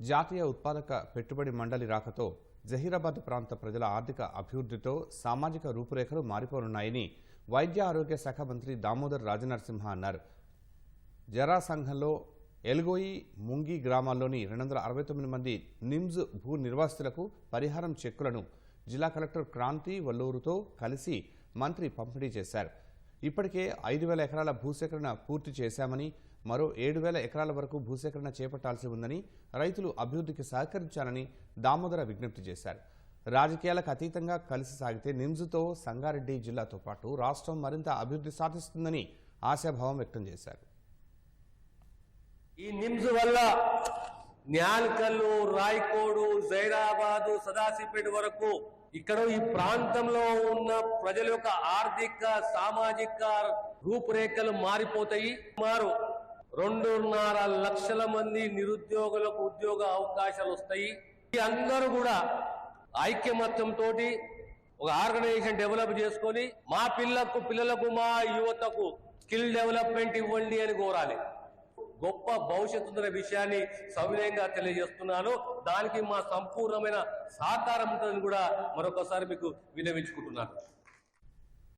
జాతీయ ఉత్పాదక పెట్టుబడి మండలి రాకతో జహీరాబాద్ ప్రాంత ప్రజల ఆర్థిక అభివృద్ధితో సామాజిక రూపురేఖలు మారిపోనున్నాయని వైద్య ఆరోగ్య శాఖ మంత్రి దామోదర్ రాజనరసింహ అన్నారు. జరాసంఘంలో ఎల్గోయి ముంగి గ్రామాల్లోని రెండు వందల అరవై తొమ్మిది మంది నిమ్స్ భూ నిర్వాసితులకు పరిహారం చెక్కులను జిల్లా కలెక్టర్ క్రాంతి వల్లూరుతో కలిసి మంత్రి పంపిణీ చేశారు. ఇప్పటికే ఐదు వేల ఎకరాల భూసేకరణ పూర్తి చేశామని మరో ఏడు వేల ఎకరాల వరకు భూసేకరణ చేపట్టాల్సి ఉందని రైతులు అభివృద్ధికి సహకరించాలని దామోదర విజ్ఞప్తి చేశారు. రాజకీయాలకు అతీతంగా కలిసి సాగితే నిమ్స్తో సంగారెడ్డి జిల్లాతో పాటు రాష్ట్రం మరింత అభివృద్ధి సాధిస్తుందని ఆశాభావం వ్యక్తం చేశారు. ఈ నిమ్స్ వల్ల న్యాల్కల్లు రాయకోడు జైరాబాదు సదాశివపేట వరకు ఇక్కడ ఈ ప్రాంతంలో ఉన్న ప్రజల యొక్క ఆర్థిక సామాజిక రూపురేఖలు మారిపోతాయి. సుమారు రెండున్నర లక్షల మంది నిరుద్యోగులకు ఉద్యోగ అవకాశాలు వస్తాయి. ఈ అందరూ కూడా ఐక్యమత్యంతో ఒక ఆర్గనైజేషన్ డెవలప్ చేసుకొని మా పిల్లకు పిల్లలకు మా యువతకు స్కిల్ డెవలప్మెంట్ ఇవ్వండి అని కోరాలి. గొప్ప భవిష్యత్తు ఉందనే విషయాన్ని సవినయంగా తెలియజేస్తున్నాను. దానికి మా సంపూర్ణమైన సహకారం ఉంటుందని కూడా మరొకసారి మీకు విన్నవించుకుంటున్నాను.